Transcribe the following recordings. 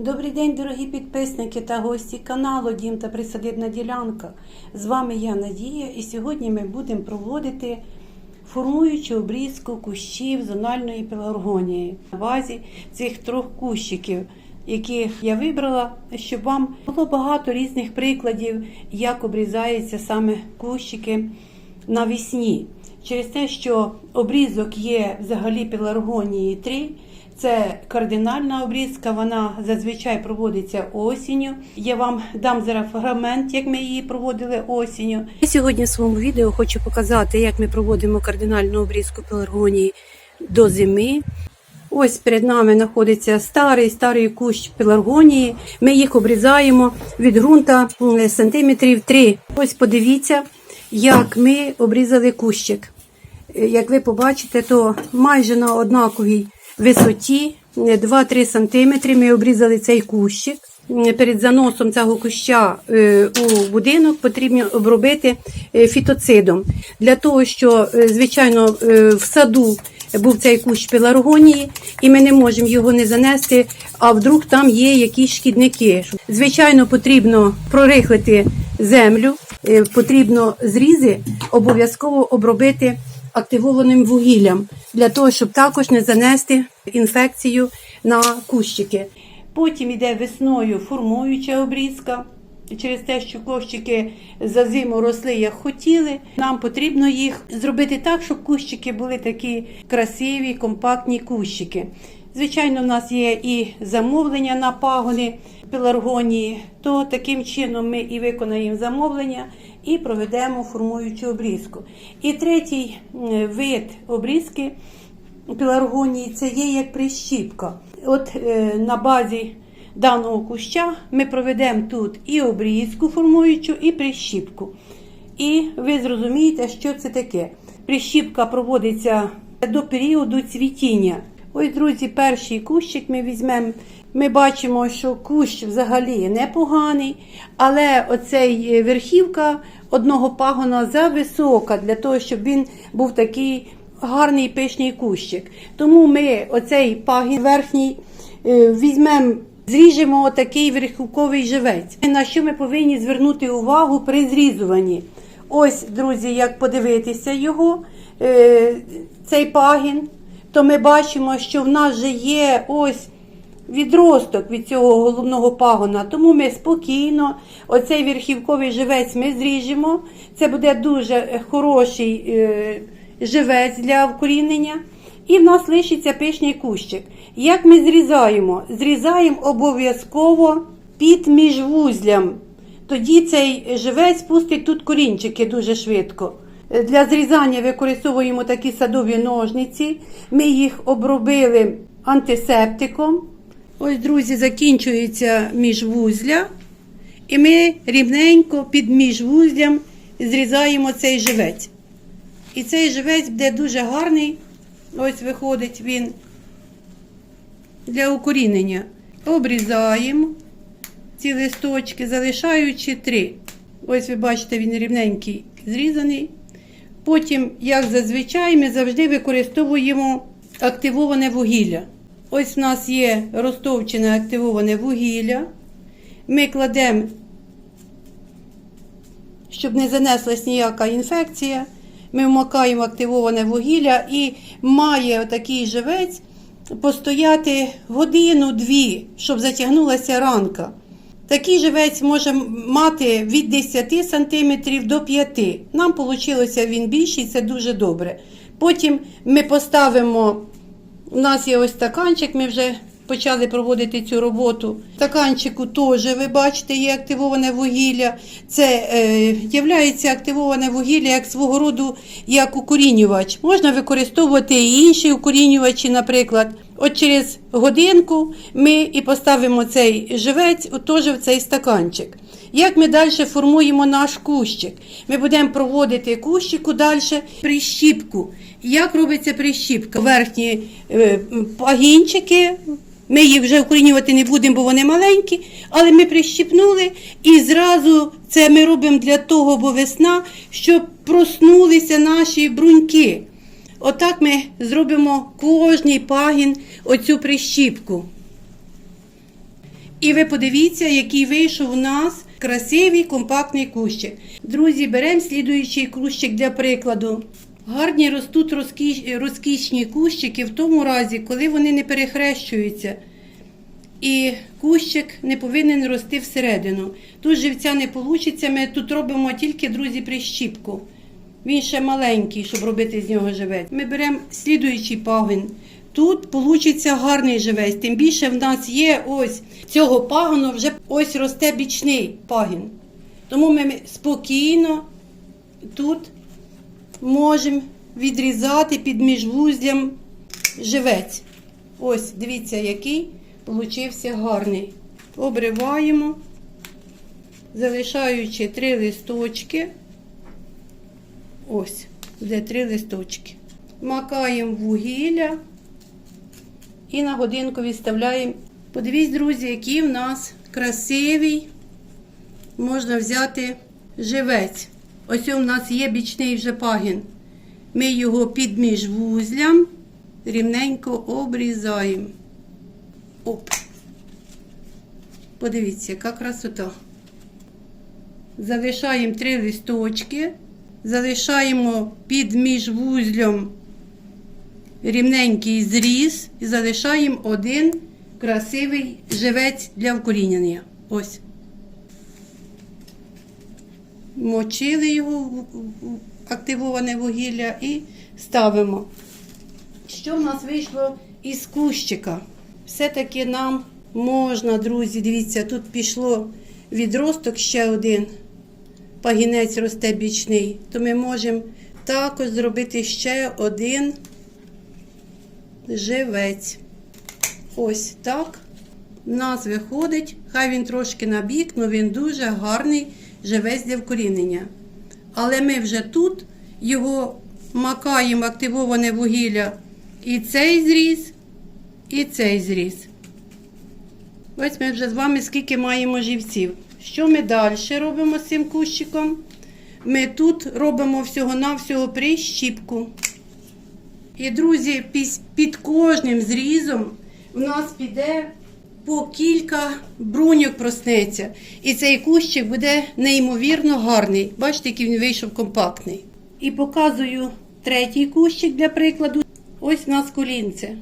Добрий день, дорогі підписники та гості каналу Дім та Присадибна ділянка. З вами я Надія, і сьогодні ми будемо проводити формуючу обрізку кущів зональної пеларгонії на базі цих трьох кущиків, яких я вибрала, щоб вам було багато різних прикладів, як обрізаються саме кущики навесні. Через те, що обрізок є взагалі пеларгонії 3, це кардинальна обрізка, вона зазвичай проводиться осінню. Я вам дам зараз фрагмент, як ми її проводили осінню. Я сьогодні в своєму відео хочу показати, як ми проводимо кардинальну обрізку пеларгонії до зими. Ось перед нами знаходиться старий старий кущ пеларгонії. Ми їх обрізаємо від ґрунта сантиметрів 3. Ось подивіться, як ми обрізали кущик. Е, Як ви побачите, то майже на однаковій висоті е, 2-3 см ми обрізали цей кущик. Е, Перед заносом цього куща е, у будинок потрібно обробити е, фітоцидом. Для того, що, е, звичайно, е, в саду був цей кущ пеларгонії, і ми не можемо його не занести, а вдруг там є якісь шкідники. Звичайно, потрібно прорихлити землю, е, потрібно зрізи обов'язково обробити активованим вугіллям для того, щоб також не занести інфекцію на кущики. Потім йде весною формуюча обрізка. Через те, що кущики за зиму росли як хотіли, нам потрібно їх зробити так, щоб кущики були такі красиві, компактні кущики. Звичайно, в нас є і замовлення на пагони пеларгонії, то таким чином ми і виконаємо замовлення і проведемо формуючу обрізку. І третій вид обрізки пеларгонії це є як прищіпка. От е, на базі даного куща ми проведемо тут і обрізку формуючу, і прищіпку. І ви зрозумієте, що це таке. Прищіпка проводиться до періоду цвітіння. Ось, друзі, перший кущик ми візьмемо. Ми бачимо, що кущ взагалі непоганий, але оцей е, верхівка одного пагона зависока для того, щоб він був такий гарний пишний кущик. Тому ми оцей пагін верхній е, візьмемо, зріжемо отакий верхівковий живець. На що ми повинні звернути увагу при зрізуванні? Ось, друзі, як подивитися його, е, цей пагін, то ми бачимо, що в нас вже є ось відросток від цього головного пагона. Тому ми спокійно оцей верхівковий живець ми зріжемо. Це буде дуже хороший е, живець для вкорінення. І в нас лишиться пишний кущик. Як ми зрізаємо? Зрізаємо обов'язково під міжвузлям. Тоді цей живець пустить тут корінчики дуже швидко. Для зрізання використовуємо такі садові ножниці. Ми їх обробили антисептиком. Ось, друзі, закінчується міжвузля. І ми рівненько під міжвузлям зрізаємо цей живець. І цей живець буде дуже гарний. Ось виходить він для укорінення. Обрізаємо ці листочки, залишаючи три. Ось ви бачите, він рівненький зрізаний. Потім, як зазвичай, ми завжди використовуємо активоване вугілля. Ось в нас є розтовчене активоване вугілля. Ми кладемо, щоб не занеслась ніяка інфекція. Ми вмикаємо активоване вугілля і має отакий живець постояти годину-дві, щоб затягнулася ранка. Такий живець може мати від 10 см до 5 Нам вийшло він більший, це дуже добре. Потім ми поставимо, у нас є ось стаканчик, ми вже почали проводити цю роботу. В стаканчику теж, ви бачите, є активоване вугілля. Це е, є активоване вугілля як свого роду як укорінювач. Можна використовувати і інші укорінювачі, наприклад. От через годинку ми і поставимо цей живець теж в цей стаканчик. Як ми далі формуємо наш кущик? Ми будемо проводити кущику далі прищіпку. Як робиться прищіпка? Верхні е, пагінчики, ми їх вже укорінювати не будемо, бо вони маленькі, але ми прищіпнули і зразу це ми робимо для того, бо весна, щоб проснулися наші бруньки. Отак ми зробимо кожний пагін оцю прищіпку. І ви подивіться, який вийшов у нас красивий компактний кущик. Друзі, беремо слідуючий кущик для прикладу. Гарні ростуть розкіш... розкішні кущики в тому разі, коли вони не перехрещуються. І кущик не повинен рости всередину. Тут живця не вийде, ми тут робимо тільки, друзі, прищіпку. Він ще маленький, щоб робити з нього живець. Ми беремо слідуючий пагін. Тут вийде гарний живець. Тим більше в нас є ось цього пагону вже ось росте бічний пагін. Тому ми спокійно тут можемо відрізати під міжвузлям живець. Ось, дивіться, який получився гарний. Обриваємо, залишаючи три листочки. Ось, де три листочки. Макаємо вугілля і на годинку відставляємо. Подивіться, друзі, який в нас красивий. Можна взяти живець. Ось у нас є бічний вже пагін. Ми його під міжвузлям рівненько обрізаємо. Оп. Подивіться, яка красота. Залишаємо три листочки, залишаємо під міжвузлем рівненький зріз і залишаємо один красивий живець для вкорінення. Ось. Мочили його в активоване вугілля і ставимо. Що в нас вийшло із кущика? Все-таки нам можна, друзі, дивіться, тут пішло відросток ще один. Пагінець росте бічний, то ми можемо також зробити ще один живець. Ось так. У нас виходить, хай він трошки набік, але він дуже гарний живець для вкорінення. Але ми вже тут його макаємо активоване вугілля і цей зріз, і цей зріз. Ось ми вже з вами скільки маємо живців. Що ми далі робимо з цим кущиком? Ми тут робимо всього-навсього прищіпку. І, друзі, під кожним зрізом в нас піде по кілька бруньок проснеться. І цей кущик буде неймовірно гарний. Бачите, який він вийшов компактний. І показую третій кущик для прикладу. Ось у нас колінце.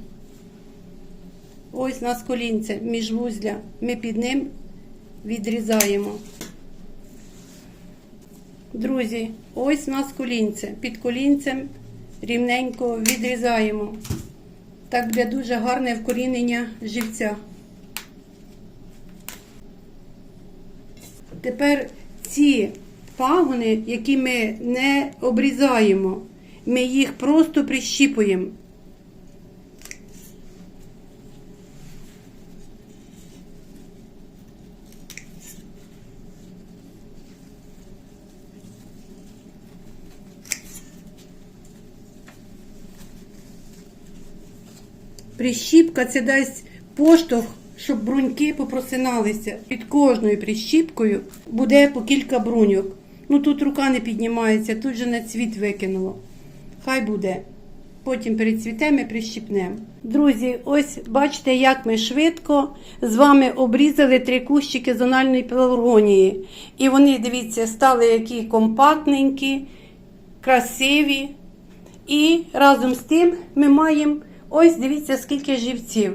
Ось у нас колінце міжвузля. Ми під ним відрізаємо. Друзі, ось у нас колінце. Під колінцем рівненько відрізаємо. Так буде дуже гарне вкорінення живця. Тепер ці пагони, які ми не обрізаємо, ми їх просто прищіпуємо. Прищіпка це дасть поштовх, щоб бруньки попросиналися. Під кожною прищіпкою буде по кілька бруньок. Ну тут рука не піднімається, тут же на цвіт викинуло. Хай буде. Потім перецвіте ми прищіпнемо. Друзі, ось бачите, як ми швидко з вами обрізали три кущики зональної пеларгонії. І вони, дивіться, стали які компактненькі, красиві. І разом з тим ми маємо ось дивіться, скільки живців.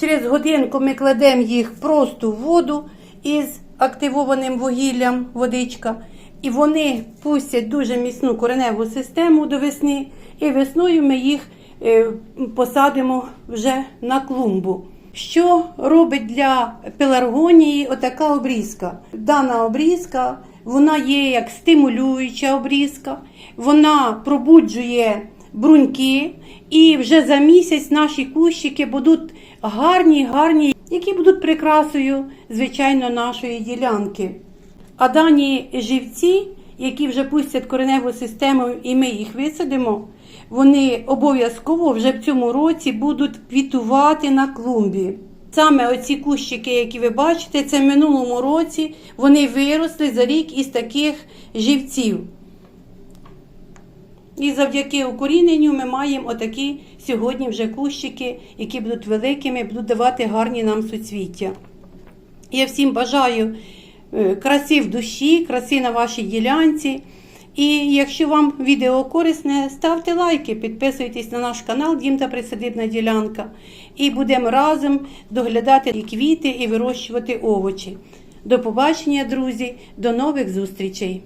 Через годинку ми кладемо їх просто в воду із активованим вугіллям водичка. І вони пустять дуже міцну кореневу систему до весни. І весною ми їх е, посадимо вже на клумбу. Що робить для пеларгонії отака обрізка? Дана обрізка вона є як стимулююча обрізка, вона пробуджує бруньки, і вже за місяць наші кущики будуть гарні, гарні, які будуть прикрасою, звичайно, нашої ділянки. А дані живці, які вже пустять кореневу систему, і ми їх висадимо, вони обов'язково вже в цьому році будуть квітувати на клумбі. Саме оці кущики, які ви бачите, це в минулому році вони виросли за рік із таких живців. І завдяки укоріненню ми маємо отакі сьогодні вже кущики, які будуть великими, будуть давати гарні нам суцвіття. Я всім бажаю е, краси в душі, краси на вашій ділянці. І якщо вам відео корисне, ставте лайки, підписуйтесь на наш канал Дім та Присадибна ділянка. І будемо разом доглядати і квіти і вирощувати овочі. До побачення, друзі, до нових зустрічей!